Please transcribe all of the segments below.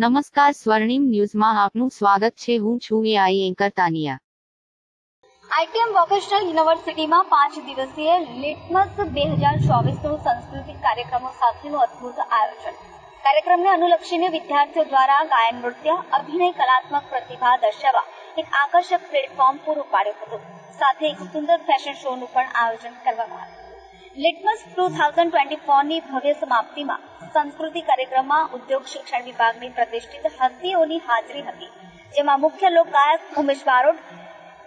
નમસ્કાર સ્વર્ણિમ ન્યૂઝમાં આપનું સ્વાગત છે. હું છું AI anchor Tania. ITM vocational યુનિવર્સિટીમાં પાંચ દિવસીય લિટમસ બે હજાર ચોવીસનું સાંસ્કૃતિક કાર્યક્રમો સાથેનું અદ્ભુત આયોજન. કાર્યક્રમને અનુલક્ષીને વિદ્યાર્થીઓ દ્વારા ગાયન નૃત્ય, અભિનય, કલાત્મક પ્રતિભા દર્શાવવા એક આકર્ષક પ્લેટફોર્મ પૂરું પાડ્યું હતું. સાથે એક સુંદર ફેશન શોનું પણ આયોજન કરવામાં આવ્યું. લિટમસ ટુ થાઉઝન્ડ ટ્વેન્ટી ફોરની ભવ્ય સમાપ્તિમાં સંસ્કૃતિ કાર્યક્રમમાં ઉદ્યોગ શિક્ષણ વિભાગની પ્રતિષ્ઠિત હસ્તીઓની હાજરી હતી, જેમાં મુખ્ય લોકગાયક Umesh Barot,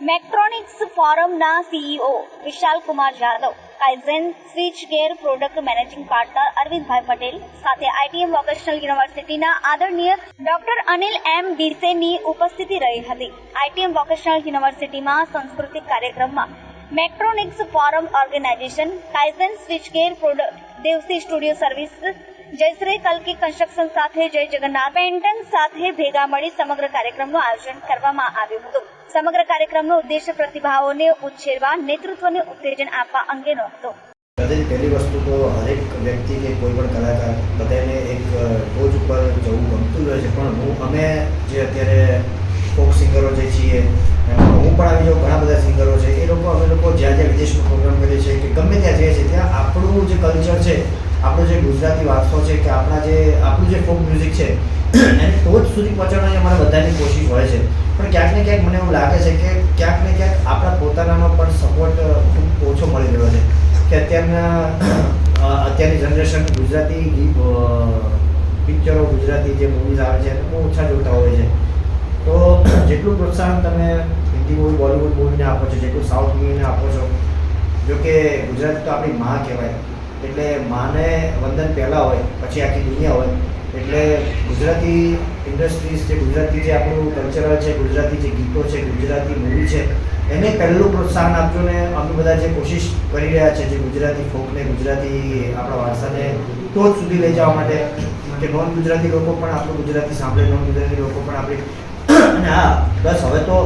મેક્ટ્રોનિક્સ ફોરમના CEO Vishal Kumar Jadav, Kaizen switch gear product managing partner Arvindbhai Patel સાથે આઈટીએમ વોકેશનલ યુનિવર્સિટીના આદરણીય ડોક્ટર અનિલ એમ ડીસેની ઉપસ્થિતિ રહી હતી. આઈટીએમ વોકેશનલ યુનિવર્સિટીમાં સાંસ્કૃતિક કાર્યક્રમમાં Mechatronics forum organisation Kaizen switchgear product Devsi studio service Jayshree કલ્કી construction સાથે જય જગન્નાથ. પેન્ટન સાથે ભેગા મળી સમગ્ર કાર્યક્રમનું આયોજન કરવામાં આવ્યું હતું. સમગ્ર કાર્યક્રમનો ઉદ્દેશ્ય પ્રતિભાઓને ઉછેરવા, નેતૃત્વને ઉત્તેજન આપવા અંગેનો હતો. પહેલી વસ્તુ તો હરેક વ્યક્તિ કે કોઈ પણ કલાકાર બધાને એક ટોચ ઉપર જવું ગમતું રહે છે. પણ હું, અમે જે અત્યારે ફોક સિંગરો જે છીએ, એમાં પણ આવી જાઉં ઘણા બધા સિંગરો છે. એ લોકો, અમે લોકો જ્યાં જ્યાં વિદેશમાં પ્રોગ્રામ કરીએ છીએ, કે ગમે ત્યાં જઈએ છીએ, ત્યાં આપણું જે કલ્ચર છે, આપણો જે ગુજરાતી વારસો છે, કે આપણા જે, આપણું જે ફોક મ્યુઝિક છે, એને ટોચ સુધી પહોંચાડવાની અમારા બધાની કોશિશ હોય છે. પણ ક્યાંક ને ક્યાંક મને એવું લાગે છે કે ક્યાંક ને ક્યાંક આપણા પોતાનાનો પણ સપોર્ટ ખૂબ ઓછો મળી રહ્યો છે. કે અત્યારના અત્યારની જનરેશન ગુજરાતી પિક્ચરો ગુજરાતી જે મૂવીઝ આવે છે બહુ ઓછા જોતા હોય છે. તો, જેટલું પ્રોત્સાહન તમે હિન્દી મૂવી બોલિવૂડ મૂવીને આપો છો જેટલું સાઉથ મૂવીને આપો છો. જોકે ગુજરાતી તો આપણી માં કહેવાય. એટલે માને વંદન પહેલાં હોય, પછી આખી દુનિયા હોય. એટલે ગુજરાતી ઇન્ડસ્ટ્રીઝ જે ગુજરાતી જે આપણું કલ્ચરલ છે, ગુજરાતી જે ગીતો છે, ગુજરાતી મૂવી છે, એને પહેલું પ્રોત્સાહન આપજો ને અમે બધા જે કોશિશ કરી રહ્યા છે, જે ગુજરાતી ફોકને ગુજરાતી આપણા વારસાને ટોચ સુધી લઈ જવા માટે. કે નોન ગુજરાતી લોકો પણ આપણું ગુજરાતી સાંભળે, નોન ગુજરાતી લોકો પણ આપણી અને હા, બસ હવે તો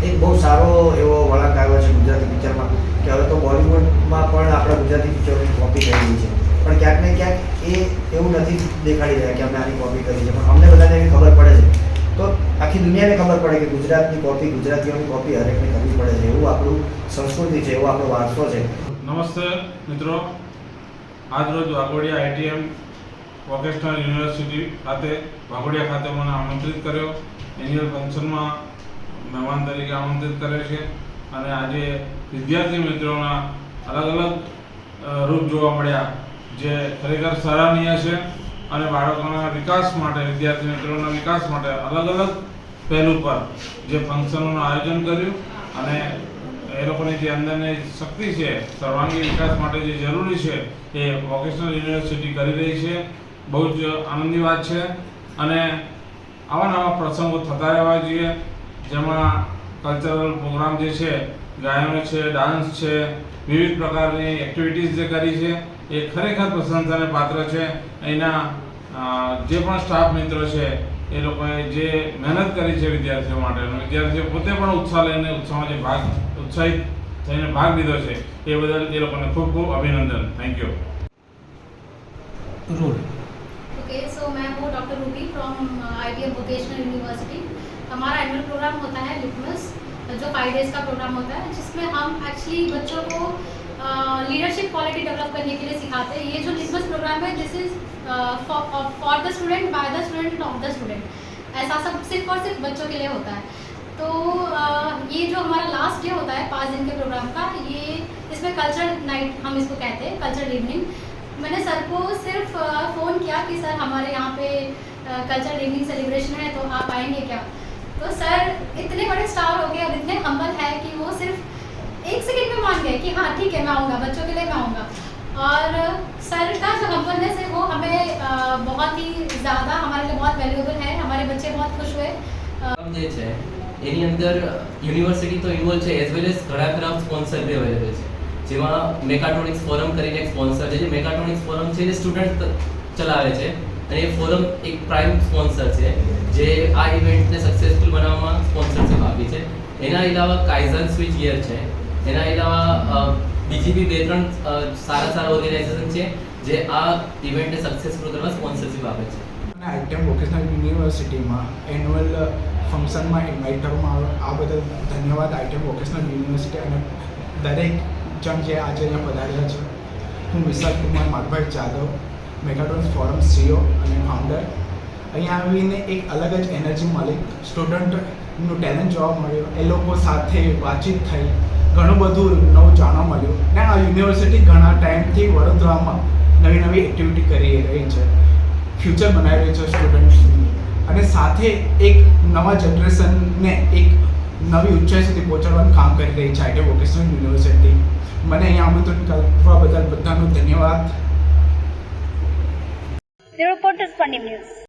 એક બહુ સારો એવો વળાંક આવ્યો છે ગુજરાતી પિક્ચરમાં કે હવે તો બોલિવૂડમાં પણ આપણા ગુજરાતી પિક્ચરોની કોપી કરી છે. પણ ક્યાંક ને ક્યાંક એ એવું નથી દેખાડી રહ્યા કે અમે આની કોપી કરી છે. પણ અમને બધાને એવી ખબર પડે છે. તો આખી દુનિયાને ખબર પડે કે ગુજરાતની કોપી ગુજરાતીઓની કોપી હરેકને કરવી પડે છે. એવું આપણું સંસ્કૃતિ છે, એવો આપણો વારસો છે. નમસ્તે મિત્રો. આજરોજ વાઘોડિયા આઈટીએમ વોકેશનલ યુનિવર્સિટી ખાતે વાઘોડિયા ખાતે મને આમંત્રિત કર્યો. એન્યુઅલ ફંક્શનમાં મહેમાન તરીકે આમંત્રિત કરે છે. અને આજે વિદ્યાર્થી મિત્રોના અલગ અલગ રૂપ જોવા મળ્યા. જે ખરેખર સરાહનીય છે અને બાળકોના વિકાસ માટે, વિદ્યાર્થી મિત્રોના વિકાસ માટે અલગ અલગ પહેલું પર જે ફંક્શનોનું આયોજન કર્યું. અને એ લોકોની જે અંદરની શક્તિ છે, સર્વાંગી વિકાસ માટે જે જરૂરી છે, એ વોકેશનલ યુનિવર્સિટી કરી રહી છે. બહુ જ આનંદની વાત છે. અને આવા નવા પ્રસંગો થતા રહેવા જોઈએ. જેમાં કલ્ચરલ પ્રોગ્રામ જે છે ગાયનો છે ડાન્સ છે વિવિધ પ્રકારની એક્ટિવિટીઝ જે કરી છે એ ખરેખર પ્રશંસાને પાત્ર છે અહીંના જે પણ સ્ટાફ મિત્રો છે એ લોકોએ જે મહેનત કરી છે વિદ્યાર્થીઓ માટે વિદ્યાર્થીઓ પોતે પણ ઉત્સાહ લઈને ઉત્સાહમાં જે ભાગ ઉત્સાહિત થઈને ભાગ લીધો છે એ બદલ એ લોકોને ખૂબ ખૂબ અભિનંદન થેન્ક યુ રૂલ Okay, so ma'am, Dr. Ruby from uh, IBM Vocational University. हमारा एनुअल प्रोग्राम होता है लिटमस जो फाइव डेज़ का प्रोग्राम होता है, जिसमें हम एक्चुअली बच्चों को लीडरशिप क्वालिटी डेवलप करने के लिए सिखाते हैं। ये जो लिटमस प्रोग्राम है this is for the student by the student and of the student ऐसा सब सिर्फ़ और सिर्फ़ बच्चों के लिए होता है। तो ये जो हमारा लास्ट डे होता है, पाँच दिन के प्रोग्राम का, ये इसमें कल्चर नाइट हम इसको कहते हैं कल्चर इवनिंग मैंने सर को सिर्फ़ फ़ोन किया कि सर हमारे यहाँ पे कल्चर इवनिंग सेलिब्रेशन है तो आप आएँगे क्या? तो सर इतने बड़े स्टार हो गए और इतने हम्बल है कि वो सिर्फ एक सेकंड में मान गए कि हाँ ठीक है मैं आऊँगा बच्चों के लिए मैं आऊँगा और सर का जो हम्बलनेस है वो हमें अ, बहुत ही ज़्यादा हमारे लिए बहुत वैल्यूएबल है हमारे बच्चे बहुत खुश हुए પ્રોગ્રામ જે છે એની અંદર યુનિવર્સિટી તો ઇન્વોલ્વ છે એઝ વેલ એઝ ઘણા ખરા સ્પોન્સર બી અવેલેબલ છે જેમાં મેકાટ્રોનિક્સ ફોરમ કરીને એક સ્પોન્સર છે જે મેકાટ્રોનિક્સ ફોરમ છે જે સ્ટુડન્ટ ચલાવે છે અને એ ફોરમ એક પ્રાઇમ સ્પોન્સર છે, જે આ ઇવેન્ટને સક્સેસફુલ બનાવવામાં સ્પોન્સરશિપ આપી છે. એના અલાવા કાઇઝન સ્વિચ ગિયર છે. એના અલાવા બીજી બી બે ત્રણ સારા સારા ઓર્ગેનાઇઝેશન છે, જે આ ઇવેન્ટને સક્સેસફુલ કરવા સ્પોન્સરશિપ આપે છે. અને આઈટીએમ વોકેશનલ યુનિવર્સિટીમાં એન્યુઅલ ફંક્શનમાં ઇન્વાઇટ કરવામાં આ બદલ ધન્યવાદ આઈટીએમ વોકેશનલ યુનિવર્સિટી અને દરેક જણ જે આજે અહીંયા પધાર્યા છે. હું Vishal Kumar, Madhbhai Jadav Megatrons forum CEO અને ફાઉન્ડર અહીંયા આવીને એક અલગ જ એનર્જી મળી. સ્ટુડન્ટનું ટેલેન્ટ જોવા મળ્યું. એ લોકો સાથે વાતચીત થઈ. ઘણું બધું નવું જાણવા મળ્યું. ને આ યુનિવર્સિટી ઘણા ટાઈમથી વડોદરામાં નવી નવી એક્ટિવિટી કરી રહી છે. ફ્યુચર બનાવી રહી છે સ્ટુડન્ટ્સની અને સાથે એક નવા જનરેશનને એક નવી ઊંચાઈ સુધી પહોંચાડવાનું કામ કરી રહી છે આઈટી વોકેશનલ યુનિવર્સિટી મને અહીંયા આમંત્રણ કરવા બદલ બધાનો ધન્યવાદ. it is funny news.